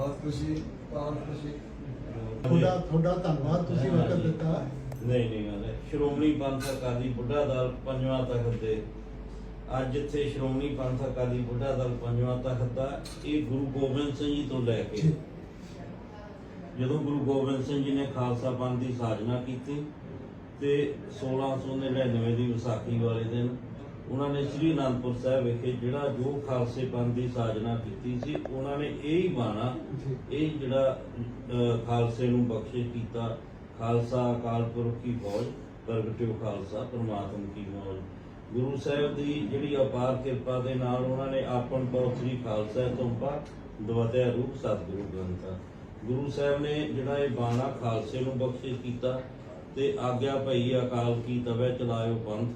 ਬਹੁਤ ਖੁਸ਼ੀ ਬਹੁਤ ਖੁਸ਼ੀ ਤੁਹਾਡਾ ਤੁਹਾਡਾ ਧੰਨਵਾਦ ਤੁਸੀਂ ਵਕਤ ਦਿੱਤਾ। ਨਹੀਂ ਨਹੀਂ ਗੱਲ ਹੈ। ਸ਼੍ਰੋਮਣੀ ਪੰਥ ਅਕਾਲੀ ਬੁੱਢਾ ਦਲ ਪੰਜਵਾਂ ਤਖਤ ਦੇ। ਅੱਜ ਇੱਥੇ ਸ਼੍ਰੋਮਣੀ ਪੰਥ ਅਕਾਲੀ ਬੁੱਢਾ ਦਲ ਪੰਜਵਾਂ ਤਖਤ ਦਾ ਇਹ ਗੁਰੂ ਗੋਬਿੰਦ ਸਿੰਘ ਜੀ ਤੋਂ ਲੈ ਕੇ ਜਦੋਂ ਗੁਰੂ ਗੋਬਿੰਦ ਸਿੰਘ ਜੀ ਨੇ ਖਾਲਸਾ ਪੰਥ ਦੀ ਸਾਜਨਾ ਕੀਤੀ ਤੇ 1699 ਦੀ ਵਿਸਾਖੀ ਵਾਲੇ ਦਿਨ ਉਹਨਾਂ ਨੇ ਸ੍ਰੀ ਅਨੰਦਪੁਰ ਸਾਹਿਬ ਵਿਖੇ ਜਿਹੜਾ ਜੋ ਖਾਲਸੇ ਪੰਥ ਦੀ ਸਾਜਨਾ ਕੀਤੀ ਸੀ ਉਹਨਾਂ ਨੇ ਇਹ ਹੀ ਬਾਣਾ ਇਹ ਜਿਹੜਾ ਖਾਲਸੇ ਨੂੰ ਬਖਸ਼ਿਸ਼ ਕੀਤਾ ਖਾਲਸਾ ਅਕਾਲ ਪੁਰਖ ਕੀ ਫੌਜ ਪ੍ਰਗਟਿਓ ਖਾਲਸਾ ਪ੍ਰਮਾਤਮ ਕੀ ਮੌਜ। ਗੁਰੂ ਸਾਹਿਬ ਦੀ ਜਿਹੜੀ ਅਪਾਰ ਕਿਰਪਾ ਦੇ ਨਾਲ ਉਹਨਾਂ ਨੇ ਆਪਨ ਪਉ ਸ੍ਰੀ ਖਾਲਸਾ ਤੁੰਪਾ ਦਵਤਿਆ ਰੂਪ ਸਤਿਗੁਰੂ ਗ੍ਰੰਥਾ। ਗੁਰੂ ਸਾਹਿਬ ਨੇ ਜਿਹੜਾ ਇਹ ਬਾਣਾ ਖਾਲਸੇ ਨੂੰ ਬਖਸ਼ਿਸ਼ ਕੀਤਾ ਤੇ ਆਗਿਆ ਭਈ ਅਕਾਲ ਕੀ ਤਵੇ ਚਲਾਇਓ ਪੰਥ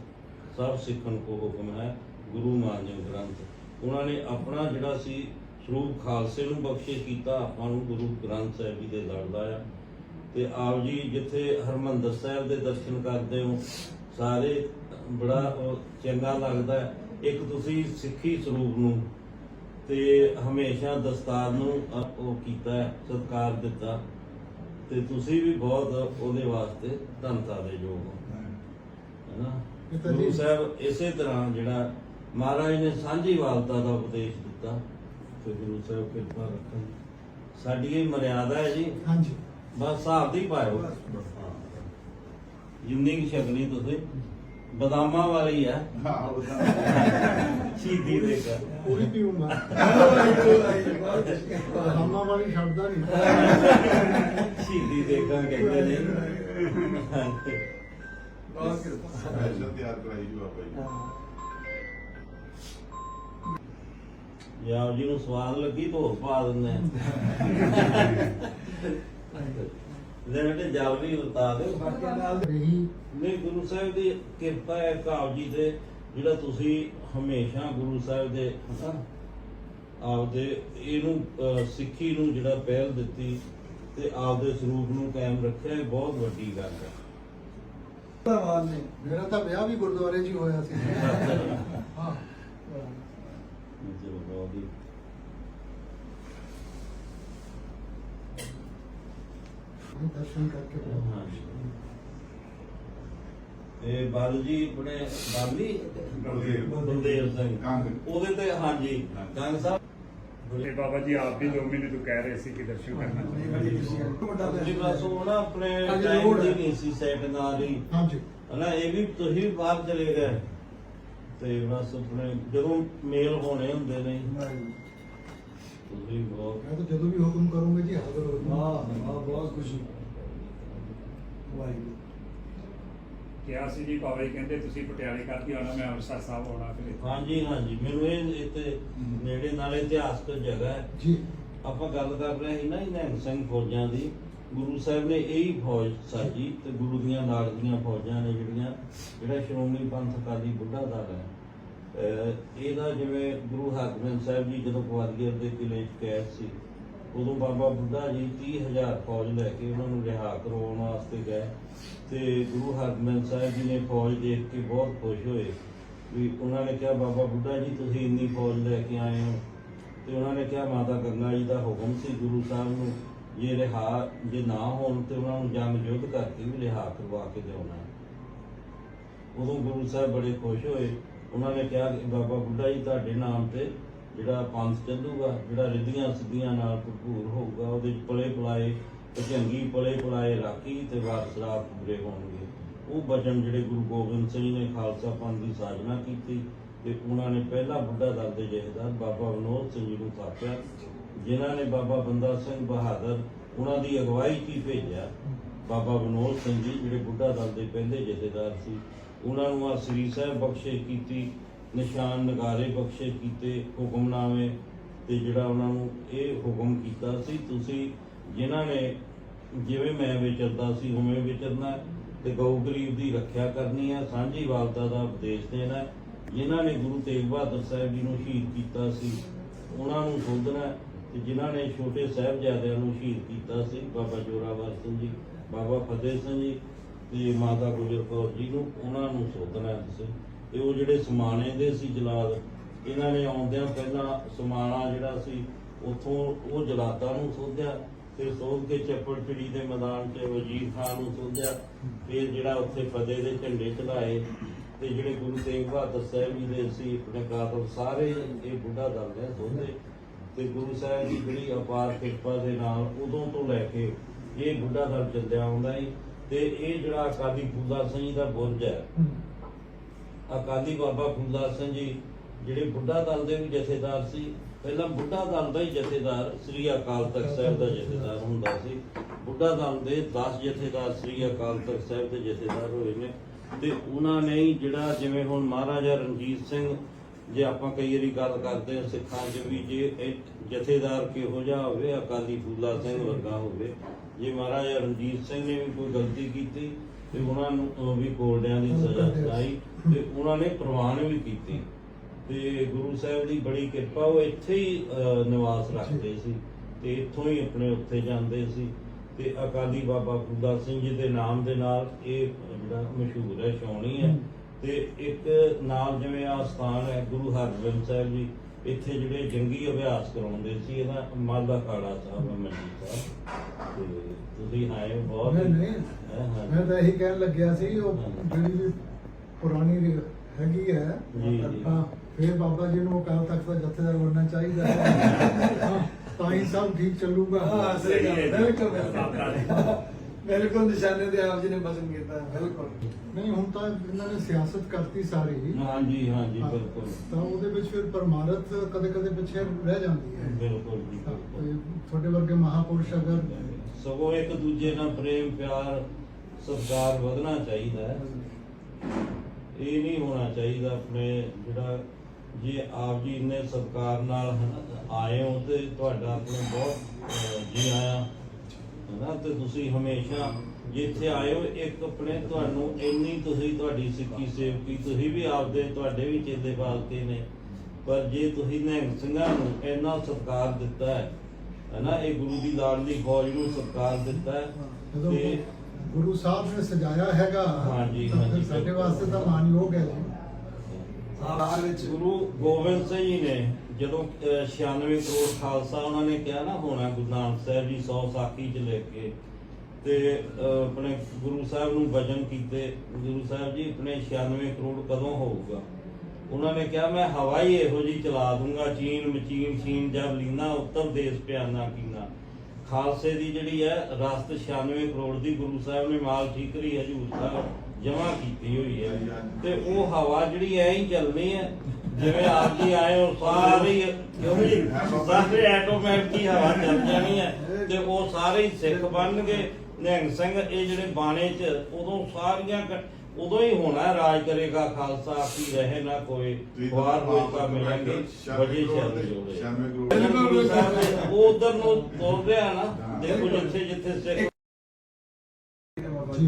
ਸਭ ਸਿੱਖਣ ਕੋ ਹੁਕਮ ਹੈ ਗੁਰੂ ਮਾਨਿਓ ਗ੍ਰੰਥ। ਉਹਨਾਂ ਨੇ ਆਪਣਾ ਜਿਹੜਾ ਸੀ ਸਰੂਪ ਖਾਲਸੇ ਨੂੰ ਬਖਸ਼ਿਸ਼ ਕੀਤਾ ਆਪਾਂ ਨੂੰ ਗੁਰੂ ਗ੍ਰੰਥ ਸਾਹਿਬ ਜੀ ਦੇ ਲੜਦਾ ਆ ਤੇ ਆਪ ਜੀ ਜਿੱਥੇ ਹਰਮੰਦਰ ਸਾਹਿਬ ਦੇ ਦਰਸ਼ਨ ਕਰਦੇ ਹੋ ਸਾਰੇ ਬੜਾ ਚੰਗਾ ਲੱਗਦਾ ਇੱਕ ਤੁਸੀਂ ਸਿੱਖੀ ਸਰੂਪ ਨੂੰ ਤੇ ਹਮੇਸ਼ਾ ਦਸਤਾਰ ਨੂੰ ਉਹ ਕੀਤਾ ਹੈ, ਸਤਿਕਾਰ ਦਿੱਤਾ। ਤੇ ਤੁਸੀਂ ਵੀ ਬਹੁਤ ਉਹਦੇ ਵਾਸਤੇ ਧੰਨਤਾ ਦੇ ਯੋਗ ਹੋ। ਗੁਰੂ ਸਾਹਿਬ ਇਸੇ ਤਰ੍ਹਾਂ ਜਿਹੜਾ ਮਹਾਰਾਜ ਨੇ ਸਾਂਝੀ ਵਾਲਤਾ ਦਾ ਉਪਦੇਸ਼ ਦਿੱਤਾ ਤੇ ਗੁਰੂ ਸਾਹਿਬ ਕਿਰਪਾ ਰੱਖਣ। ਸਾਡੀ ਇਹ ਮਰਿਆਦਾ ਹੈ ਜੀ। ਹਾਂਜੀ। ਬਸ ਹਿਸਾਬ ਦੀ ਪਾਇਓ। ਜਿੰਨੀ ਕਿ ਛਕਣੀ ਤੁਸੀਂ। ਬਦਾਮਾਂ ਵਾਲੀ ਆ। ਸ਼ਹੀਦੀ ਦੇ ਕਰ ਪੂਰੀ ਖੁਸ਼ੀ ਹਮਾ ਵਾਲੀ ਛੱਡਦਾ ਨਹੀਂ। ਸ਼ਹੀਦੀ ਦੇ ਕਰ ਕਹਿੰਦੇ ਨੇ। ਸਪੈਸ਼ਲ ਤਿਆਰ ਕਰਾਈ ਜੀ ਬਾਬਾ ਜੀ। ਯਾਰ ਜੀ ਨੂੰ ਸਵਾਦ ਲੱਗੀ ਤਾਂ ਹੋਰ ਪਾ ਦਿੰਦੇ ਆ। ਲੈ ਬੇਟੇ ਜਲ ਵੀ ਬਤਾ ਦੇ ਬਾਕੀ ਨਾਲ ਰਹੀ। ਨਹੀਂ ਗੁਰੂ ਸਾਹਿਬ ਦੀ ਕਿਰਪਾ ਹੈ ਕਾਬ ਜੀ ਤੇ ਜਿਹੜਾ ਤੁਸੀਂ ਹਮੇਸ਼ਾ ਗੁਰੂ ਸਾਹਿਬ ਦੇ ਆਪਦੇ ਇਹਨੂੰ ਸਿੱਖੀ ਨੂੰ ਜਿਹੜਾ ਪਹਿਲ ਦਿੱਤੀ ਤੇ ਆਪਦੇ ਸਰੂਪ ਨੂੰ ਕਾਇਮ ਰੱਖਿਆ ਇਹ ਬਹੁਤ ਵੱਡੀ ਗੱਲ ਹੈ। ਭਗਵਾਨ ਨੇ। ਮੇਰਾ ਤਾਂ ਵਿਆਹ ਵੀ ਗੁਰਦੁਆਰੇ 'ਚ ਹੀ ਹੋਇਆ ਸੀ। ਹਾਂ। ਚਲੋ ਬਹੁਤ ਹੀ ਦਰਸ਼ਨ ਕਰਕੇ ਹਾਂਜੀ। ਤੇ ਬਾਲ ਜੀ ਆਪਣੇ ਬਾਲੀ ਬਲਦੇਵ। ਸਿੰਘ। ਕੰਗ। ਉਹਦੇ ਤੇ ਹਾਂਜੀ ਗੰਗ ਸਾਹਿਬ। ਤੇ ਬਾਬਾ ਜੀ ਆਪ ਵੀ 2 ਮਹੀਨੇ ਤੋਂ ਕਹਿ ਰਹੇ ਸੀ ਕਿ ਦਰਸ਼ਨ ਕਰਨਾ ਹੈ ਜੀ ਬਸ ਉਹ ਨਾ ਆਪਣੇ ਟਾਈਮ ਦੀ ਹੈ। ਨਹੀਂ ਸੀ ਸੈਟ ਨਾ ਦੀ ਹਾਂਜੀ। ਹਨਾ ਇਹ ਵੀ ਤੁਸੀਂ ਬਾਹਰ ਚਲੇ ਗਏ। ਤੇ ਬਸ ਆਪਣੇ ਜਦੋਂ ਮੇਲ ਹੋਣੇ ਹੁੰਦੇ ਨੇ। ਤੁਸੀਂ ਬਹੁਤ ਮੈਂ ਤਾਂ ਜਦੋਂ ਵੀ ਹੁਕਮ ਕਰੂੰਗਾ ਜੀ ਹਾਜ਼ਰ ਹੋ ਵਾਹ ਜਾਊਂਗਾ ਵਾਹ ਬਹੁਤ ਖੁਸ਼ੀ। ਵਾਹਿਗੁਰੂ। ਕਿਹਾ ਸੀ ਜੀ ਬਾਬਾ ਜੀ ਕਹਿੰਦੇ ਤੁਸੀਂ ਪਟਿਆਲੇ ਕਰਕੇ ਆਉਣਾ ਮੈਂ ਅੰਮ੍ਰਿਤਸਰ ਸਾਹਿਬ ਆਉਣਾ ਫਿਰ। ਹਾਂਜੀ ਹਾਂਜੀ। ਮੈਨੂੰ ਇਹ ਇੱਥੇ ਨੇੜੇ ਨਾਲੇ ਇਤਿਹਾਸਕ ਜਗ੍ਹਾ ਹੈ। ਜੀ। ਆਪਾਂ ਗੱਲ ਕਰ ਰਹੇ ਸੀ ਨਾ ਨਿਹੰਗ ਸਿੰਘ ਫੌਜਾਂ ਦੀ। ਗੁਰੂ ਸਾਹਿਬ ਨੇ ਇਹੀ ਫੌਜ ਸਾਜੀ ਤੇ ਗੁਰੂ ਦੀਆਂ ਨਾਲ ਦੀਆਂ ਫੌਜਾਂ ਨੇ ਜਿਹੜੀਆਂ ਜਿਹੜਾ ਸ਼੍ਰੋਮਣੀ ਪੰਥ ਅਕਾਲੀ ਬੁੱਢਾ ਦਲ ਹੈ। ਅਹ ਇਹਦਾ ਜਿਵੇਂ ਗੁਰੂ ਹਰਗੋਬਿੰਦ ਸਾਹਿਬ ਜੀ ਜਦੋਂ ਗਵਾਲੀਅਰ ਦੇ ਕਿਲੇ 'ਚ ਕੈਦ ਸੀ ਉਦੋਂ ਬਾਬਾ ਬੁੱਢਾ ਜੀ 30000 ਫੌਜ ਲੈ ਕੇ ਉਹਨਾਂ ਨੂੰ ਰਿਹਾ ਕਰਵਾਉਣ ਵਾਸਤੇ ਗਏ। ਤੇ ਗੁਰੂ ਹਰਗੋਬਿੰਦ ਸਾਹਿਬ ਜੀ ਨੇ ਫੌਜ ਦੇਖ ਕੇ ਬਹੁਤ ਖੁਸ਼ ਹੋਏ ਵੀ ਉਹਨਾਂ ਨੇ ਕਿਹਾ, ਬਾਬਾ ਬੁੱਢਾ ਜੀ, ਤੁਸੀਂ ਇੰਨੀ ਫੌਜ ਲੈ ਕੇ ਆਏ ਹੋ। ਤੇ ਉਹਨਾਂ ਨੇ ਕਿਹਾ, ਮਾਤਾ ਗੰਗਾ ਜੀ ਦਾ ਹੁਕਮ ਸੀ ਗੁਰੂ ਸਾਹਿਬ ਨੂੰ ਜੇ ਰਿਹਾ, ਜੇ ਨਾ ਹੋਣ ਤੇ ਉਹਨਾਂ ਨੂੰ ਜੰਗ ਯੁੱਧ ਕਰਕੇ ਵੀ ਰਿਹਾ ਕਰਵਾ ਕੇ ਲਿਆਉਣਾ ਉਦੋਂ ਗੁਰੂ ਸਾਹਿਬ ਬੜੇ ਖੁਸ਼ ਹੋਏ। ਉਹਨਾਂ ਨੇ ਕਿਹਾ ਕਿ ਬਾਬਾ ਬੁੱਢਾ ਜੀ, ਤੁਹਾਡੇ ਨਾਮ ਤੇ ਜਿਹੜਾ ਪੰਥ ਚੱਲੂਗਾ, ਜਿਹੜਾ ਰਿੱਧੀਆਂ ਸਿੱਧੀਆਂ ਨਾਲ ਭਰਪੂਰ ਹੋਊਗਾ, ਉਹਦੇ ਪਲੇ ਪਲਾਏ ਤੇ ਪਲੇ ਪਲਾਏ ਰਾਖੀ ਤੇ ਵਾਰਸਰਾਤ ਪੂਰੇ ਹੋਣਗੇ। ਉਹ ਬਚਨ ਜਿਹੜੇ ਗੁਰੂ ਗੋਬਿੰਦ ਸਿੰਘ ਨੇ ਖਾਲਸਾ ਪੰਥ ਦੀ ਸਾਜਨਾ ਕੀਤੀ ਤੇ ਉਹਨਾਂ ਨੇ ਪਹਿਲਾ ਬੁੱਢਾ ਦਲ ਦੇ ਜਥੇਦਾਰ ਬਾਬਾ ਵਿਨੋਦ ਸਿੰਘ ਜੀ ਨੂੰ ਥਾਪਿਆ, ਜਿਨ੍ਹਾਂ ਨੇ ਬਾਬਾ ਬੰਦਾ ਸਿੰਘ ਬਹਾਦਰ ਉਹਨਾਂ ਦੀ ਅਗਵਾਈ 'ਚ ਹੀ ਭੇਜਿਆ। ਬਾਬਾ ਵਿਨੋਦ ਸਿੰਘ ਜੀ ਜਿਹੜੇ ਬੁੱਢਾ ਦਲ ਦੇ ਪਹਿਲੇ ਜਥੇਦਾਰ ਸੀ, ਉਹਨਾਂ ਨੂੰ ਆ ਸ੍ਰੀ ਸਾਹਿਬ ਬਖਸ਼ੇ ਕੀਤੀ ਨਿਸ਼ਾਨ ਨਗਾਰੇ ਬਖਸ਼ੇ ਕੀਤੇ ਹੁਕਮਨਾਮੇ ਤੇ ਜਿਹੜਾ ਉਹਨਾਂ ਨੂੰ ਇਹ ਹੁਕਮ ਕੀਤਾ ਸੀ, ਤੁਸੀਂ ਜਿਨ੍ਹਾਂ ਨੇ ਜਿਵੇਂ ਮੈਂ ਵਿਚਰਦਾ ਸੀ, ਉਵੇਂ ਵਿਚਰਨਾ ਹੈ ਤੇ ਗਊ ਗਰੀਬ ਦੀ ਰੱਖਿਆ ਕਰਨੀ ਹੈ, ਸਾਂਝੀ ਵਾਲਤਾ ਦਾ ਉਪਦੇਸ਼ ਦੇਣਾ ਹੈ। ਜਿਨ੍ਹਾਂ ਨੇ ਗੁਰੂ ਤੇਗ ਬਹਾਦਰ ਸਾਹਿਬ ਜੀ ਨੂੰ ਸ਼ਹੀਦ ਕੀਤਾ ਸੀ, ਉਹਨਾਂ ਨੂੰ ਸੋਧਣਾ ਹੈ ਤੇ ਜਿਨ੍ਹਾਂ ਨੇ ਛੋਟੇ ਸਾਹਿਬਜ਼ਾਦਿਆਂ ਨੂੰ ਸ਼ਹੀਦ ਕੀਤਾ ਸੀ, ਬਾਬਾ ਜੋਰਾਵਰ ਸਿੰਘ ਜੀ, ਬਾਬਾ ਫਤਿਹ ਸਿੰਘ ਜੀ ਤੇ ਮਾਤਾ ਗੁਜਰ ਕੌਰ ਜੀ ਨੂੰ ਉਹਨਾਂ ਨੂੰ ਸੋਧਣਾ ਹੈ ਤੁਸੀਂ ਤੇ ਉਹ ਜਿਹੜੇ ਸਮਾਣੇ ਦੇ ਸੀ ਜਲਾਦ, ਇਹਨਾਂ ਨੇ ਆਉਂਦਿਆਂ ਪਹਿਲਾਂ ਸਮਾਣਾ ਜਿਹੜਾ ਸੀ, ਉਥੋਂ ਉਹ ਜਲਾਦਾਂ ਨੂੰ ਸੋਧਿਆ, ਫਿਰ ਸੋਧ ਕੇ ਚੱਪੜਚਿੜੀ ਦੇ ਮੈਦਾਨ 'ਚ ਵਜ਼ੀਰ ਖਾਨ ਨੂੰ ਸੋਧਿਆ, ਫਿਰ ਜਿਹੜਾ ਉੱਥੇ ਫਤਿਹ ਦੇ ਝੰਡੇ ਚੜਾਏ ਤੇ ਜਿਹੜੇ ਗੁਰੂ ਤੇਗ ਬਹਾਦਰ ਸਾਹਿਬ ਜੀ ਦੇ ਸੀ, ਆਪਣੇ ਕਾਤਲ ਸਾਰੇ ਇਹ ਬੁੱਢਾ ਦਲ ਨੇ ਸੋਧੇ ਤੇ ਗੁਰੂ ਸਾਹਿਬ ਦੀ ਜਿਹੜੀ ਅਪਾਰ ਕਿਰਪਾ ਦੇ ਨਾਲ ਉਦੋਂ ਤੋਂ ਲੈ ਕੇ ਇਹ ਬੁੱਢਾ ਦਲ ਚੱਲਿਆ ਆਉਂਦਾ ਹੈ ਤੇ ਇਹ ਜਿਹੜਾ ਅਕਾਲੀ ਫੂਲਾ ਸਿੰਘ ਜੀ ਦਾ ਬੁਰਜ ਹੈ। ਅਕਾਲੀ ਬਾਬਾ ਫੂਲਾ ਸਿੰਘ ਜੀ, ਜਿਹੜੇ ਬੁੱਢਾ ਦਲ ਦੇ ਵੀ ਜਥੇਦਾਰ ਸੀ, ਪਹਿਲਾਂ ਬੁੱਢਾ ਦਲ ਦਾ ਹੀ ਜਥੇਦਾਰ ਸ੍ਰੀ ਅਕਾਲ ਤਖਤ ਸਾਹਿਬ ਦਾ ਜਥੇਦਾਰ ਹੁੰਦਾ ਸੀ। ਬੁੱਢਾ ਦਲ ਦੇ 10 ਜਥੇਦਾਰ ਸ੍ਰੀ ਅਕਾਲ ਤਖਤ ਸਾਹਿਬ ਦੇ ਜਥੇਦਾਰ ਹੋਏ ਨੇ ਤੇ ਉਹਨਾਂ ਨੇ ਜਿਹੜਾ ਜਿਵੇਂ ਹੁਣ ਮਹਾਰਾਜਾ ਰਣਜੀਤ ਸਿੰਘ ਜੇ ਆਪਾਂ ਕਈ ਵਾਰੀ ਗੱਲ ਕਰਦੇ ਹਾਂ, ਸਿੱਖਾਂ 'ਚ ਵੀ ਜੇ ਜਥੇਦਾਰ ਕਿਹੋ ਜਿਹਾ ਹੋਵੇ, ਅਕਾਲੀ ਫੂਲਾ ਸਿੰਘ ਵਰਗਾ ਹੋਵੇ, ਜੇ ਮਹਾਰਾਜਾ ਰਣਜੀਤ ਸਿੰਘ ਨੇ ਵੀ ਕੋਈ ਗਲਤੀ ਕੀਤੀ ਤੇ ਉਹਨਾਂ ਨੂੰ ਵੀ ਕੋਲਡਿਆਂ ਦੀ ਸਜ਼ਾ ਸੁਣਾਈ ਤੇ ਉਹਨਾਂ ਨੇ ਪ੍ਰਵਾਨ ਵੀ ਕੀਤੀ। ਤੇ ਗੁਰੂ ਸਾਹਿਬ ਦੀ ਬੜੀ ਕਿਰਪਾ ਉਹ ਇੱਥੇ ਹੀ ਨਿਵਾਸ ਰੱਖਦੇ ਸੀ ਤੇ ਇੱਥੋਂ ਹੀ ਆਪਣੇ ਉੱਥੇ ਜਾਂਦੇ ਸੀ। ਤੇ ਅਕਾਲੀ ਬਾਬਾ ਫੂਲਾ ਸਿੰਘ ਜੀ ਦੇ ਨਾਮ ਦੇ ਨਾਲ ਇਹ ਜਿਹੜਾ ਮਸ਼ਹੂਰ ਹੈ ਛਾਉਣੀ ਹੈ। ਤੇ ਇੱਕ ਨਾਲ ਜਿਵੇਂ ਆ ਸਥਾਨ ਹੈ ਗੁਰੂ ਹਰਗੋਬਿੰਦ ਸਾਹਿਬ ਜੀ ਇੱਥੇ ਜਿਹੜੇ ਜੰਗੀ ਅਭਿਆਸ ਕਰਾਉਂਦੇ ਸੀ ਇਹਦਾ ਮਾਲਾ ਖਾੜਾ ਸਾਹਿਬ ਮੰਡੀ ਸਾਹਿਬ। ਤੇ ਤੁਸੀਂ ਆਏ ਹੋ ਬਹੁਤ ਨਹੀਂ ਨਹੀਂ। ਹੈਂ, ਹਾਂ। ਮੈਂ ਤਾਂ ਇਹੀ ਕਹਿਣ ਲੱਗਿਆ ਸੀ ਉਹ ਜਿਹੜੀ ਵੀ ਪੁਰਾਣੀ ਰੀ- ਹੈਗੀ ਹੈ ਜੀ, ਜੀ। ਹਾਂ ਫਿਰ ਬਾਬਾ ਜੀ ਨੂੰ ਅਕਾਲ ਤਖਤ ਦਾ ਜਥੇਦਾਰ ਬਣਨਾ ਚਾਹੀਦਾ ਹੈ। ਹਾਂ, ਤਾਂ ਹੀ ਸਭ ਠੀਕ ਚੱਲੂਗਾ। ਹਾਂ ਸਹੀ ਗੱਲ ਹੈ, ਬਿਲਕੁਲ। ਬਿਲਕੁਲ ਹਾਂ। ਬਿਲਕੁਲ ਨਿਸ਼ਾਨੇ ਤੇ ਆਪ ਜੀ ਨੇ ਬਸਮ ਕੀਤਾ ਬਿਲਕੁਲ। ਨਹੀਂ ਹੁਣ ਤਾਂ ਇਹਨਾਂ ਨੇ ਸਿਆਸਤ ਕਰਤੀ ਸਾਰੀ। ਹਾਂਜੀ ਹਾਂਜੀ ਹਾਂ, ਬਿਲਕੁਲ। ਤਾਂ ਉਹਦੇ ਵਿੱਚ ਫਿਰ ਪਰਮਾਰਥ ਕਦੇ ਕਦੇ ਪਿੱਛੇ ਰਹਿ ਜਾਂਦੀ ਹੈ। ਬਿਲਕੁਲ ਜੀ ਹਾਂ, ਬਿਲਕੁਲ। ਤੇ ਤੁਹਾਡੇ ਵਰਗੇ ਮਹਾਪੁਰਸ਼ ਅਗਰ ਸਗੋਂ ਇੱਕ ਦੂਜੇ ਨਾਲ ਪ੍ਰੇਮ, ਪਿਆਰ, ਸਤਿਕਾਰ ਵਧਣਾ ਚਾਹੀਦਾ ਹੈ। ਇਹ ਨਹੀਂ ਹੋਣਾ ਚਾਹੀਦਾ ਆਪਣੇ ਜਿਹੜਾ ਜੇ ਆਪ ਜੀ ਇੰਨੇ ਸਤਿਕਾਰ ਨਾਲ ਆਏ ਹੋ ਤੇ ਤੁਹਾਡਾ ਆਪਣੇ ਬਹੁਤ ਜੀ ਆਇਆ, ਹਨਾ, ਤੇ ਤੁਸੀਂ ਹਮੇਸ਼ਾ ਜਿੱਥੇ ਆਏ ਹੋ, ਇੱਕ ਆਪਣੇ ਤੁਹਾਨੂੰ ਇੰਨੀ ਤੁਸੀਂ ਤੁਹਾਡੀ ਸਿੱਖੀ ਸੇਵਕੀ, ਤੁਸੀਂ ਵੀ ਆਪਦੇ ਤੁਹਾਡੇ ਵੀ ਚੇਲੇ ਪਾਲਤੇ ਨੇ। ਪਰ ਜੇ ਤੁਸੀਂ ਨਿਹੰਗ ਸਿੰਘਾਂ ਨੂੰ ਇੰਨਾ ਸਤਿਕਾਰ ਦਿੱਤਾ ਹੈ ਹਨਾ ਇਹ ਗੁਰੂ ਦੀ ਲਾਡਲੀ ਫੌਜ ਨੂੰ ਸਤਿਕਾਰ ਦਿੱਤਾ ਹੈ ਤੇ ਗੁਰੂ ਸਾਹਿਬ ਨੇ ਸਜਾਇਆ ਹੈਗਾ ਹਾਂਜੀ, ਹਾਂਜੀ, ਸਾਡੇ। ਵਾਸਤੇ ਤਾਂ ਮਾਨਯੋਗ ਹੈ ਬਾਹਰ ਵਿੱਚ ਗੁਰੂ ਗੋਬਿੰਦ ਸਿੰਘ ਜੀ ਨੇ ਜਦੋਂ ਅਹ, 96 ਕਰੋੜ ਖਾਲਸਾ ਉਹਨਾਂ ਨੇ ਕਿਹਾ ਨਾ ਹੋਣਾ ਗੁਰੂ ਨਾਨਕ ਸਾਹਿਬ ਜੀ 100 ਸਾਖੀ ਚ ਲੈ ਕੇ ਤੇ ਆਪਣੇ ਗੁਰੂ ਸਾਹਿਬ ਨੂੰ ਵਜਨ ਕੀਤੇ ਗੁਰੂ ਸਾਹਿਬ ਜੀ ਆਪਣੇ 96 ਕਰੋੜ ਕਦੋਂ ਹੋਊਗਾ ਉਹਨਾਂ ਨੇ ਕਿਹਾ, ਮੈਂ ਹਵਾ ਇਹੋ ਜੀ ਚਲਾ ਦੂੰਗਾ, ਚੀਨ, ਮਚੀਨ ਚੀਨ ਜਬ ਲੀਨਾ, ਉੱਤਰ ਦੇਸ਼ ਪਿਆਨਾ ਕੀਨਾ। ਖਾਲਸੇ ਦੀ ਜਿਹੜੀ ਹੈ, ਰਸਤ 96 ਕਰੋੜ ਦੀ ਗੁਰੂ ਸਾਹਿਬ ਨੇ ਮਾਲ ਠੀਕਰੀ ਹਜੂਰ ਸਾਹਿਬ ਜਮਾ ਕੀਤੀ ਹੋਈ ਹੈ। ਤੇ ਉਹ ਹਵਾ ਜਿਹੜੀ ਐ ਹੀ ਚੱਲਣੀ ਹੈ। ਜਿਵੇਂ ਆਪ ਜੀ ਆਏ ਹੋ, ਸਾਰੇ ਹੀ- ਸਾਰੇ ਆਟੋਮੈਟਿਕ ਹਵਾ ਚੱਲ ਜਾਣੀ ਹੈ ਤੇ ਉਹ ਸਾਰੇ ਹੀ ਸਿੱਖ ਬਣਨਗੇ ਨਿਹੰਗ ਸਿੰਘ, ਇਹ ਜਿਹੜੇ ਬਾਣੇ ਚ, ਉਦੋਂ ਸਾਰੀਆਂ ਉਦੋਂ ਹੀ ਹੋਣਾ ਰਾਜ ਕਰੇਗਾ ਖਾਲਸਾ ਆਪੀ ਰਹੇ ਨਾ ਕੋਈ ਵਾਰ ਹੋਏ ਤਾਂ ਮਿਲਾਂਗੇ ਵਜੇ ਜੋੜੇ ਸ਼ਾਮੇ ਨੇ ਉਹ ਉਧਰ ਨੂੰ ਤੋਰ ਰਿਹਾ ਨਾ ਦੇਖੋ ਜਿੱਥੇ ਜਿੱਥੇ ਸਿੱਖ ਜੀ।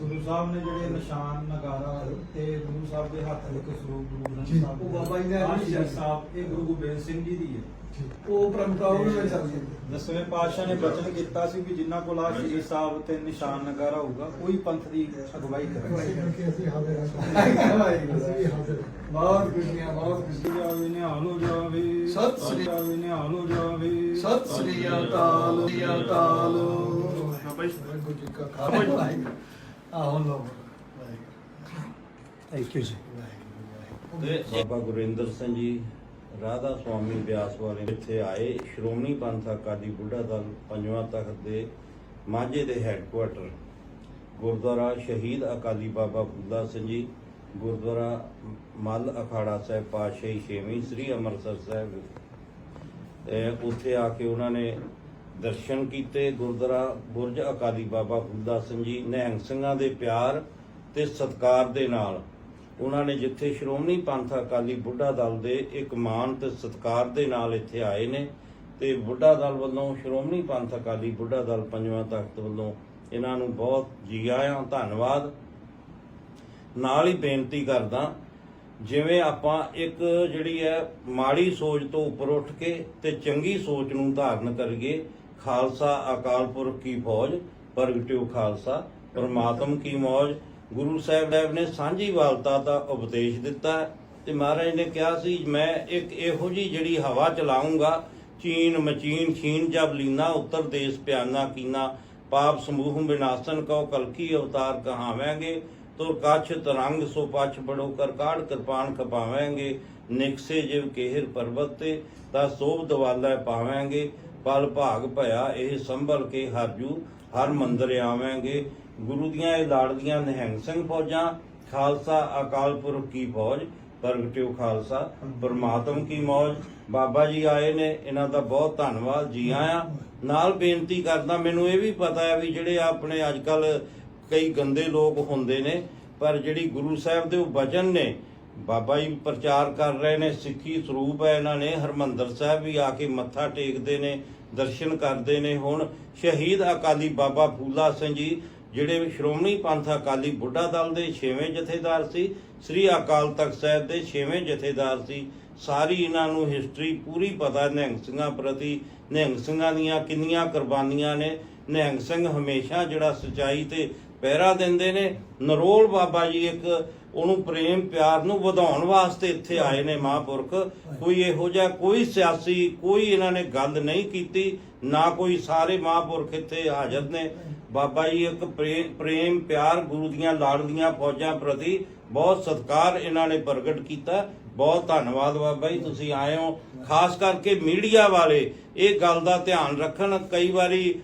ਗੁਰੂ ਸਾਹਿਬ ਨੇ ਜਿਹੜੇ ਨਿਸ਼ਾਨ ਨਗਾਰਾ ਤੇ ਗੁਰੂ ਸਾਹਿਬ ਦੇ ਹੱਥ ਲਿਖੇ ਸਰੂਪ ਗੁਰੂ ਗ੍ਰੰਥ। ਸਾਹਿਬ ਉਹ ਬਾਬਾ ਜੀ ਸ਼ਹੀਦ ਸਾਹਿਬ ਇਹ ਗੁਰੂ ਗੋਬਿੰਦ ਸਿੰਘ ਜੀ ਦੀ ਹੈ। ਉਹ ਪਰੰਪਰਾ ਉਹ ਵਿੱਚ ਚੱਲਦੀ ਹੈ। ਦਸਵੇਂ ਪਾਤਸ਼ਾਹ ਨੇ ਬਚਨ ਕੀਤਾ ਸੀ ਵੀ ਜਿਨ੍ਹਾਂ ਕੋਲ ਆ ਸ਼ਹੀਦ ਸਾਹਿਬ ਤੇ ਨਿਸ਼ਾਨ ਨਗਾਰਾ ਹੋਊਗਾ ਕੋਈ ਪੰਥ ਦੀ ਅਗਵਾਈ ਕਰੇਗਾ। ਇਸੇ ਕਰਕੇ ਅਸੀਂ ਹਾਜ਼ਰ ਹਾਂ। ਅਸੀਂ ਵੀ ਹਾਜ਼ਰ ਹਾਂ। ਬਹੁਤ ਖੁਸ਼ੀਆਂ ਬਹੁਤ ਖੁਸ਼ੀਆਂ ਜਾਵੇ ਨਿਹਾਲ ਹੋ ਜਾਵੇ ਸਤਿ ਸ੍ਰੀ- ਜਾਵੇ ਨਿਹਾਲ ਹੋ ਜਾਵੇ ਸਤਿ ਸ੍ਰੀ ਅਕਾਲ ਸ੍ਰੀ ਅਕਾਲ। ਵਾਹਿਗੁਰੂ ਜੀ ਕਾ ਖਾਲਸਾ। ਆਹੋ ਲੋ ਥੈਂਕ ਯੂ ਜੀ। ਤੇ ਬਾਬਾ ਗੁਰਿੰਦਰ ਸਿੰਘ ਜੀ ਰਾਧਾ ਸੁਆਮੀ ਬਿਆਸ ਵਾਲੇ ਇੱਥੇ ਆਏ। ਸ਼੍ਰੋਮਣੀ ਪੰਥ ਅਕਾਲੀ ਬੁੱਢਾ ਦਲ ਪੰਜਵਾਂ ਤਖਤ ਦੇ ਮਾਝੇ ਦੇ ਹੈੱਡਕੁਆਟਰ ਗੁਰਦੁਆਰਾ ਸ਼ਹੀਦ ਅਕਾਲੀ ਬਾਬਾ ਬੁੱਢਾ ਸਿੰਘ ਜੀ, ਗੁਰਦੁਆਰਾ ਮੱਲ ਅਖਾੜਾ ਸਾਹਿਬ ਪਾਤਸ਼ਾਹੀ ਛੇਵੀਂ ਸ੍ਰੀ ਅੰਮ੍ਰਿਤਸਰ ਸਾਹਿਬ। ਉੱਥੇ ਆ ਕੇ ਉਹਨਾਂ ਨੇ ਦਰਸ਼ਨ ਕੀਤੇ। ਗੁਰਦੁਆਰਾ ਬੁਰਜ ਅਕਾਲੀ ਬਾਬਾ ਬੁੱਢਾ ਸਿੰਘ ਜੀ, ਨਿਹੰਗ ਸਿੰਘਾਂ ਦੇ ਪਿਆਰ ਤੇ ਸਤਿਕਾਰ ਦੇ ਨਾਲ ਉਹਨਾਂ ਨੇ ਜਿੱਥੇ ਸ਼੍ਰੋਮਣੀ ਪੰਥ ਅਕਾਲੀ ਬੁੱਢਾ ਦਲ ਦੇ ਇੱਕ ਮਾਨ ਤੇ ਸਤਿਕਾਰ ਦੇ ਨਾਲ ਇੱਥੇ ਆਏ ਨੇ ਤੇ ਬੁੱਢਾ ਦਲ ਵੱਲੋਂ ਸ਼੍ਰੋਮਣੀ ਪੰਥ ਅਕਾਲੀ ਬੁੱਢਾ ਦਲ ਪੰਜਵਾਂ ਤਖਤ ਵੱਲੋਂ ਇਹਨਾਂ ਨੂੰ ਬਹੁਤ ਜੀ ਆਇਆਂ, ਧੰਨਵਾਦ। ਨਾਲ ਹੀ ਬੇਨਤੀ ਕਰਦਾ, ਜਿਵੇਂ ਆਪਾਂ ਇੱਕ ਜਿਹੜੀ ਹੈ ਮਾੜੀ ਸੋਚ ਤੋਂ ਉੱਪਰ ਉੱਠ ਕੇ ਤੇ ਚੰਗੀ ਸੋਚ ਨੂੰ ਧਾਰਨ ਕਰੀਏ, ਖਾਲਸਾ ਅਕਾਲ ਪੁਰਖ ਕੀ ਫੌਜ, ਪ੍ਰਗਟਿਓ ਖਾਲਸਾ, ਪਰਮਾਤਮ ਕੀ ਮੌਜ ਗੁਰੂ ਸਾਹਿਬ ਨੇ ਸਾਂਝੀ ਵਾਲਤਾ ਦਾ ਉਪਦੇਸ਼ ਦਿੱਤਾ ਤੇ ਮਹਾਰਾਜ ਨੇ ਕਿਹਾ ਸੀ, ਮੈਂ ਇੱਕ ਇਹੋ ਜੀ ਜਿਹੜੀ ਹਵਾ ਚਲਾਉਂਗਾ, ਚੀਨ ਮਚੀਨ ਛੀਨ ਜਬ ਲੀਨਾ, ਉੱਤਰ ਦੇਸ਼ ਪਿਆਨਾ ਕੀਨਾ, ਪਾਪ ਸਮੂਹ ਬਿਨਾਸਨ ਕਉ ਕਲਕੀ ਅਵਤਾਰ ਕਹਾਵਾਂਗੇ, ਤੁਰ ਕੱਛ ਤਰੰਗ ਸੋ ਪਛ ਬੜੋ ਕਰ ਕਾੜ ਕਿਰਪਾਨ ਖਪਾਵਾਂਗੇ, ਨਿਕਸੇ ਜਿਵ ਕੇਹਰ ਪਰਬਤ, ਤੇ ਤਾਂ ਸੋਭ ਦਵਾਲਾ ਪਾਵਾਂਗੇ, ਪਲ ਭਾਗ ਭਇਆ ਇਹ ਸੰਭਲ ਕੇ ਹਰਜੂ ਹਰ ਮੰਦਰ ਆਵਾਂਗੇ ਗੁਰੂ ਦੀਆਂ ਇਹ ਲਾੜਦੀਆਂ ਨਿਹੰਗ ਸਿੰਘ ਫੌਜਾਂ, ਖਾਲਸਾ ਅਕਾਲ ਪੁਰਖ ਕੀ ਫੌਜ ਪ੍ਰਗਟਿਓ ਖਾਲਸਾ, ਪਰਮਾਤਮ ਕੀ ਮੌਜ। ਬਾਬਾ ਜੀ ਆਏ ਨੇ, ਇਹਨਾਂ ਦਾ ਬਹੁਤ ਧੰਨਵਾਦ, ਜੀ ਆਇਆਂ। ਨਾਲ ਬੇਨਤੀ ਕਰਦਾ, ਮੈਨੂੰ ਇਹ ਵੀ ਪਤਾ ਹੈ ਵੀ ਜਿਹੜੇ ਆਪਣੇ ਅੱਜ ਕੱਲ ਕਈ ਗੰਦੇ ਲੋਕ ਹੁੰਦੇ ਨੇ, ਪਰ ਜਿਹੜੀ ਗੁਰੂ ਸਾਹਿਬ ਦੇ ਉਹ ਵਚਨ ਨੇ, ਬਾਬਾ ਜੀ ਪ੍ਰਚਾਰ ਕਰ ਰਹੇ ਨੇ, ਸਿੱਖੀ ਸਰੂਪ ਹੈ ਇਹਨਾਂ ਨੇ, ਹਰਮੰਦਰ ਸਾਹਿਬ ਵੀ ਆ ਕੇ ਮੱਥਾ ਟੇਕਦੇ ਨੇ, ਦਰਸ਼ਨ ਕਰਦੇ ਨੇ ਹੁਣ। ਸ਼ਹੀਦ ਅਕਾਲੀ ਬਾਬਾ ਫੂਲਾ ਸਿੰਘ ਜੀ ਜਿਹੜੇ ਸ਼੍ਰੋਮਣੀ ਪੰਥ ਅਕਾਲੀ ਬੁੱਢਾ ਦਲ ਦੇ 6ਵੇਂ ਜਥੇਦਾਰ ਸੀ, ਸ੍ਰੀ ਅਕਾਲ ਤਖਤ ਸਾਹਿਬ ਦੇ 6ਵੇਂ ਜਥੇਦਾਰ ਸੀ, ਸਾਰੀ ਇਹਨਾਂ ਨੂੰ ਹਿਸਟਰੀ ਪੂਰੀ ਪਤਾ ਨਿਹੰਗ ਸਿੰਘਾਂ ਪ੍ਰਤੀ। ਨਿਹੰਗ ਸਿੰਘਾਂ ਦੀਆਂ ਕਿੰਨੀਆਂ ਕੁਰਬਾਨੀਆਂ ਨੇ। ਨਿਹੰਗ ਸਿੰਘ ਹਮੇਸ਼ਾ ਜਿਹੜਾ ਸਚਾਈ ਤੇ ਪਹਿਰਾ ਦਿੰਦੇ ਨੇ। ਨਰੋਲ ਬਾਬਾ ਜੀ ਇੱਕ ਉਹਨੂੰ ਪ੍ਰੇਮ, ਪਿਆਰ ਨੂੰ ਵਧਾਉਣ ਵਾਸਤੇ ਇੱਥੇ ਆਏ ਨੇ ਮਹਾਂਪੁਰਖ। ਕੋਈ ਇਹੋ ਜਿਹਾ ਕੋਈ ਸਿਆਸੀ, ਕੋਈ ਇਹਨਾਂ ਨੇ ਗੱਲ ਨਹੀਂ ਕੀਤੀ। ਨਾ ਕੋਈ ਸਾਰੇ ਮਹਾਂਪੁਰਖ ਇੱਥੇ ਹਾਜ਼ਰ ਨੇ। ਬਾਬਾ ਜੀ ਇੱਕ ਪ੍ਰੇਮ ਪਿਆਰ ਗੁਰੂ ਦੀਆਂ ਲਾੜਦੀਆਂ ਫੌਜਾਂ ਪ੍ਰਤੀ ਬਹੁਤ ਸਤਿਕਾਰ ਇਹਨਾਂ ਨੇ ਪ੍ਰਗਟ ਕੀਤਾ। ਬਹੁਤ ਧੰਨਵਾਦ ਬਾਬਾ ਜੀ, ਤੁਸੀਂ ਆਏ ਹੋ। ਖਾਸ ਕਰਕੇ ਮੀਡੀਆ ਵਾਲੇ ਇਹ ਗੱਲ ਦਾ ਧਿਆਨ ਰੱਖਣ। ਕਈ ਵਾਰੀ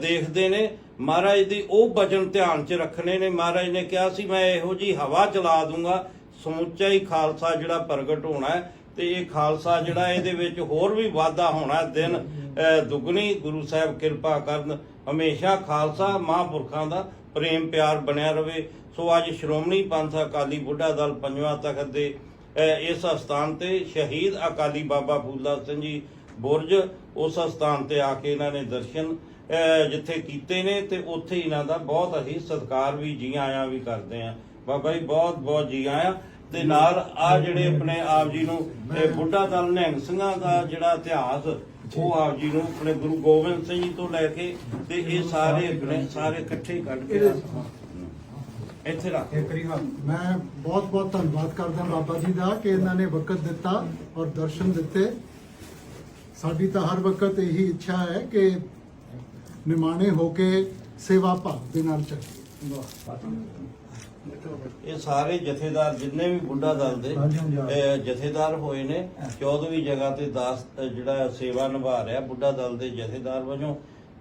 ਦੇਖਦੇ ਨੇ, ਮਹਾਰਾਜ ਦੀ ਉਹ ਬਚਨ ਧਿਆਨ 'ਚ ਰੱਖਣੇ ਨੇ। ਮਹਾਰਾਜ ਨੇ ਕਿਹਾ ਸੀ, ਮੈਂ ਇਹੋ ਜੀ ਹਵਾ ਚਲਾ ਦੂੰਗਾ। ਸਮੁੱਚਾ ਹੀ ਖਾਲਸਾ ਜਿਹੜਾ ਪ੍ਰਗਟ ਹੋਣਾ ਹੈ। ਤੇ ਇਹ ਖਾਲਸਾ ਜਿਹੜਾ ਇਹਦੇ ਵਿੱਚ ਹੋਰ ਵੀ ਵਾਧਾ ਹੋਣਾ ਦਿਨ ਅਹ, ਦੁੱਗਣੀ ਗੁਰੂ ਸਾਹਿਬ ਕਿਰਪਾ ਕਰਨ ਹਮੇਸ਼ਾ ਖਾਲਸਾ ਮਹਾਂਪੁਰਖਾਂ ਦਾ ਪ੍ਰੇਮ ਪਿਆਰ ਬਣਿਆ ਰਵੇ। ਸੋ ਅੱਜ ਸ਼੍ਰੋਮਣੀ ਪੰਥ ਅਕਾਲੀ ਬੁੱਢਾ ਦਲ ਪੰਜਵਾਂ ਤਖਤ ਦੇ ਇਸ ਸਥਾਨ ਤੇ ਸ਼ਹੀਦ ਅਕਾਲੀ ਬਾਬਾ ਫੂਲਾ ਸਿੰਘ ਜੀ ਬੁਰਜ ਉਸ ਸਥਾਨ ਤੇ ਆ ਕੇ ਇਹਨਾਂ ਨੇ ਦਰਸ਼ਨ ਜਿੱਥੇ ਕੀਤੇ ਨੇ ਤੇ ਉੱਥੇ ਇਹਨਾਂ ਦਾ ਬਹੁਤ ਅਸੀਂ ਸਤਿਕਾਰ ਵੀ ਜੀ ਆਇਆਂ ਵੀ ਕਰਦੇ ਆਂ। ਬਾਬਾ ਜੀ ਬਹੁਤ ਬਹੁਤ ਜੀ ਆਇਆਂ। ਤੇ ਨਾਲ ਆ ਜਿਹੜੇ ਆਪਣੇ ਆਪ ਜੀ ਨੂੰ ਇਹ ਬੁੱਢਾ ਦਲ ਨਿਹੰਗ ਸਿੰਘਾਂ ਦਾ ਜਿਹੜਾ ਇਤਿਹਾਸ ਉਹ ਆਪ ਜੀ ਨੂੰ ਆਪਣੇ ਗੁਰੂ ਗੋਬਿੰਦ ਸਿੰਘ ਜੀ ਤੋਂ ਲੈ ਕੇ ਤੇ ਇਹ ਸਾਰੇ ਆਪਣੇ ਸਾਰੇ ਇਕੱਠੇ ਕੱਢ ਕੇ ਇੱਥੇ ਰੱਖ ਮੈਂ ਬਹੁਤ ਬਹੁਤ ਧੰਨਵਾਦ ਕਰਦਾ ਬਾਬਾ ਜੀ ਦਾ ਕਿ ਇਹਨਾਂ ਨੇ ਵਕਤ ਦਿੱਤਾ ਔਰ ਦਰਸ਼ਨ ਦਿੱਤੇ। ਸਾਡੀ ਤਾਂ ਹਰ ਵਕਤ ਇਹੀ ਇੱਛਾ ਹੈ ਕਿ ਨਿਮਾਣੇ ਹੋ ਕੇ ਸੇਵਾ ਭਾਵ ਦੇ ਨਾਲ ਚੱਲੀਏ। ਇਹ ਸਾਰੇ ਜਥੇਦਾਰ ਜਿੰਨੇ ਵੀ ਬੁੱਢਾ ਦਲ ਦੇ ਜਥੇਦਾਰ ਹੋਏ ਨੇ 14ਵੀਂ ਜਗ੍ਹਾ ਤੇ ਦਾਸ ਜਿਹੜਾ ਸੇਵਾ ਨਿਭਾ ਰਿਹਾ ਬੁੱਢਾ ਦਲ ਦੇ ਜਥੇਦਾਰ ਵਜੋਂ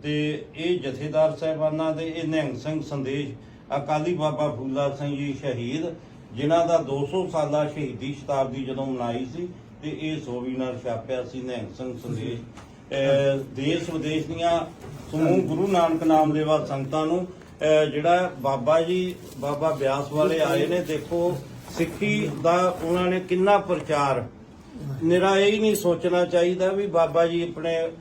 ਤੇ ਇਹ ਜਥੇਦਾਰ ਸਾਹਿਬਾਨਾਂ ਦੇ ਇਹ ਨਿਹੰਗ ਸਿੰਘ ਸੰਦੇਸ਼ ਅਕਾਲੀ ਬਾਬਾ ਫੂਲਾ ਸਿੰਘ ਜੀ ਸ਼ਹੀਦ ਜਿਨ੍ਹਾਂ ਦਾ 200 ਸਾਲਾ ਸ਼ਹੀਦੀ ਸ਼ਤਾਬਦੀ ਜਦੋਂ ਮਨਾਈ ਸੀ ਤੇ ਇਹ ਸੋਵੀਨਾਰ ਛਾਪਿਆ ਸੀ ਨਿਹੰਗ ਸਿੰਘ ਸੰਦੇਸ਼। ਦੇਸ਼ ਵਿਦੇਸ਼ ਦੀਆਂ ਸਮੂਹ ਗੁਰੂ ਨਾਨਕ ਨਾਮ ਲੈਵਾ ਸੰਗਤਾਂ ਨੂੰ ਜਿਹੜਾ ਬਾਬਾ ਜੀ ਬਾਬਾ ਬਿਆਸ ਵਾਲੇ ਆਏ ਨੇ ਦੇਖੋ ਸਿੱਖੀ ਦਾ ਉਹਨਾਂ ਨੇ ਕਿੰਨਾ ਪ੍ਰਚਾਰ। ਨਿਰਾ ਇਹ ਹੀ ਨਹੀਂ ਸੋਚਣਾ ਚਾਹੀਦਾ ਵੀ ਬਾਬਾ ਜੀ ਆਪਣੇ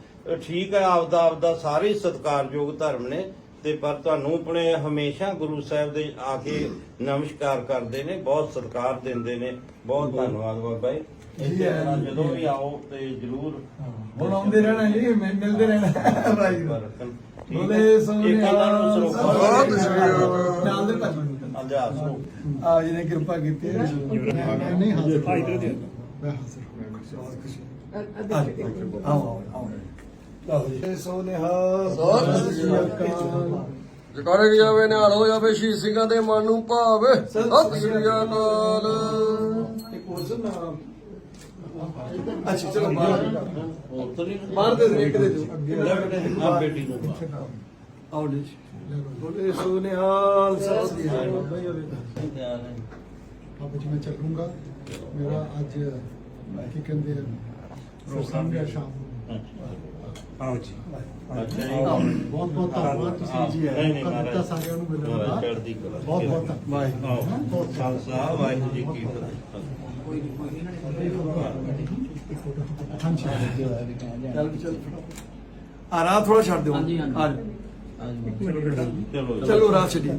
ਠੀਕ ਹੈ ਆਪਦਾ ਆਪਦਾ ਸਾਰੇ ਸਤਿਕਾਰਯੋਗ ਧਰਮ ਨੇ ਤੇ ਪਰ ਤੁਹਾਨੂੰ ਆਪਣੇ ਹਮੇਸ਼ਾ ਗੁਰੂ ਸਾਹਿਬ ਦੇ ਆ ਕੇ ਨਮਸਕਾਰ ਕਰਦੇ ਨੇ ਬਹੁਤ ਸਤਿਕਾਰ ਦਿੰਦੇ ਨੇ। ਬਹੁਤ ਧੰਨਵਾਦ ਬਾਬਾ ਜੀ। ਇੱਥੇ ਜਦੋਂ ਵੀ ਆਓ ਤੇ ਜਰੂਰ ਆਉਂਦੇ ਰਹਿਣਾ ਜੀ ਮਿਲ- ਮਿਲਦੇ ਰਹਿਣਾ। ਭਾਈ। ਬੋਲੇ ਸੋਨੇ ਇੱਕ ਇਹਨਾਂ ਨੂੰ ਸਰੋਪਾ ਨਾਲ ਦੇ ਭੱਜ ਅਭਿਆਸ ਨੂੰ ਆ ਜਿਹਨੇ ਕਿਰਪਾ ਕੀਤੀ ਹੈ। ਮੈਂ ਨਹੀਂ ਹਾਜ਼ਰ ਹਾਂ, ਇੱਧਰ ਦੇ। ਮੈਂ ਹਾਜ਼ਰ ਆਓ ਆਓ ਆਓ। ਲਓ ਜੀ। ਸੋਨੇਹਾ ਸਤਿ ਸ੍ਰੀ ਅਕਾਲ। ਜਕਾਰੇ ਜਾਵੇ ਨਾਲ ਹੋ ਜਾਵੇ ਸ਼ਹੀਦ ਸਿੰਘਾਂ ਦੇ ਮਨ ਨੂੰ ਭਾਵੇ। ਸਤਿ ਸ੍ਰੀ ਅਕਾਲ। ਇੱਕ ਹੋਰ ਸੁਣਾ। ਅੱਛਾ ਚਲੋ ਬਾਹਰ ਬਾਹਰ ਦੇ ਦਿਓ, ਇੱਕ ਦੇ ਦਿਓ ਲੈ ਬੇਟੀ ਨੂੰ ਆਓ ਬੋਲੇ ਸੋਨੇਹਾਲ ਸਤਿ ਸ੍ਰੀ ਬਾਬਾ ਜੀ ਮੈਂ ਚੱਲੂੰਗਾ। ਮੇਰਾ ਅੱਜ ਕੀ ਕਹਿੰਦੇ ਆ ਪ੍ਰੋਗਰਾਮ ਹੈ ਸ਼ਾਮ ਨੂੰ। ਆਓ ਜੀ। ਅੱਛਾ ਜੀ। ਬਹੁਤ ਬਹੁਤ ਧੰਨਵਾਦ ਤੁਸੀਂ ਨਹੀਂ ਨਹੀਂ ਮੌਕਾ ਦਿੱਤਾ ਸਾਰਿਆਂ ਨੂੰ ਮਿਲਣ ਦਾ। ਚੜ੍ਹਦੀ ਕਲਾ ਬਹੁਤ ਬਹੁਤ ਧੰਨਵਾਦ। ਵਾਹਿਗੁਰੂ। ਬਹੁਤ ਖਾਲਸਾ ਵਾਹਿਗੁਰੂ ਜੀ ਕੀ ਫਤਿਹ। ਚੱਲ ਚੱਲ ਆ ਰਾਹ ਥੋੜਾ ਛੱਡ ਦਿਓ। ਆ ਜਾਓ। ਚਲੋ ਚਲੋ ਰਾਹ ਛੱਡੀ।